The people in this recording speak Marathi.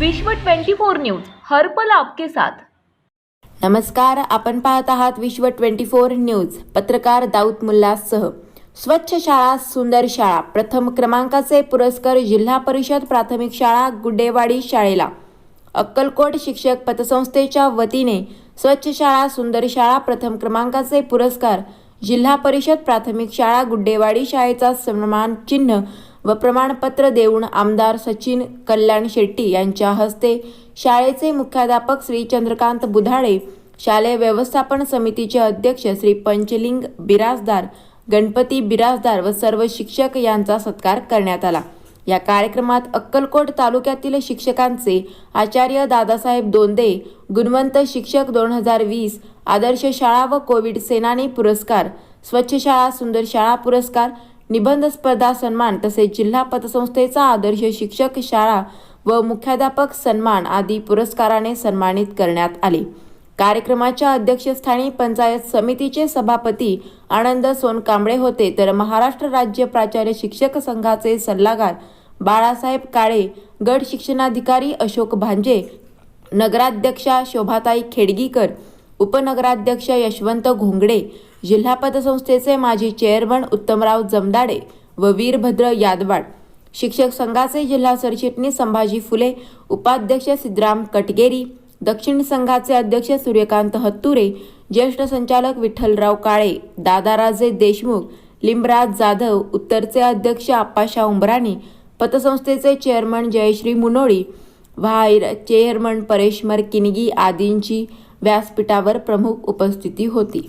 विश्व 24 न्यूज हर्पल आपके साथ. नमस्कार आपण पाहत आहात विश्व ट्वेंटी फोर न्यूज पत्रकार दाऊद मुल्लासह. स्वच्छ शाळा सुंदर शाळा प्रथम क्रमांकाचे पुरस्कार जिल्हा परिषद प्राथमिक शाळा गुड्डेवाडी शाळेला. अक्कलकोट शिक्षक पतसंस्थेच्या वतीने स्वच्छ शाळा सुंदर शाळा प्रथम क्रमांकाचे पुरस्कार जिल्हा परिषद प्राथमिक शाळा गुड्डेवाडी शाळेचा सन्मान चिन्ह व प्रमाणपत्र देऊन आमदार सचिन कल्याण शेट्टी यांच्या हस्ते शाळेचे मुख्याध्यापक श्री चंद्रकांत बुधाळे शालेय व्यवस्थापन समितीचे अध्यक्ष श्री पंचलिंग बिराजदार गणपती बिराजदार व सर्व शिक्षक यांचा सत्कार करण्यात आला. या कार्यक्रमात अक्कलकोट तालुक्यातील शिक्षकांचे आचार्य दादासाहेब दोंदे गुणवंत शिक्षक दोन हजार वीस आदर्श शाळा व कोविड सेनानी पुरस्कार स्वच्छ शाळा सुंदर शाळा पुरस्कार निबंध स्पर्धा सन्मान तसेच जिल्हा पतसंस्थेचा आदर्श शिक्षक शाळा व मुख्याध्यापक सन्मान आदी पुरस्काराने सन्मानित करण्यात आले. कार्यक्रमाच्या अध्यक्षस्थानी पंचायत समितीचे सभापती आनंद सोनकांबळे होते. तर महाराष्ट्र राज्य प्राचार्य शिक्षक संघाचे सल्लागार बाळासाहेब काळे गट शिक्षणाधिकारी अशोक भांजे नगराध्यक्षा शोभाताई खेडगीकर उपनगराध्यक्ष यशवंत घोंगडे जिल्हा पतसंस्थेचे माजी चेअरमन उत्तमराव जमदाडे व वीरभद्र यादवाड शिक्षक संघाचे जिल्हा सरचिटणीस संभाजी फुले उपाध्यक्ष सिद्धराम कटगेरी दक्षिण संघाचे अध्यक्ष सूर्यकांत हत्तुरे ज्येष्ठ संचालक विठ्ठलराव काळे दादाराजे देशमुख लिंबराज जाधव उत्तरचे अध्यक्ष Appasha Umbarani पतसंस्थेचे chairman Jayashree Munoli vice chairman परेशमर किनगी आदींची व्यासपीठावर प्रमुख उपस्थिती होती.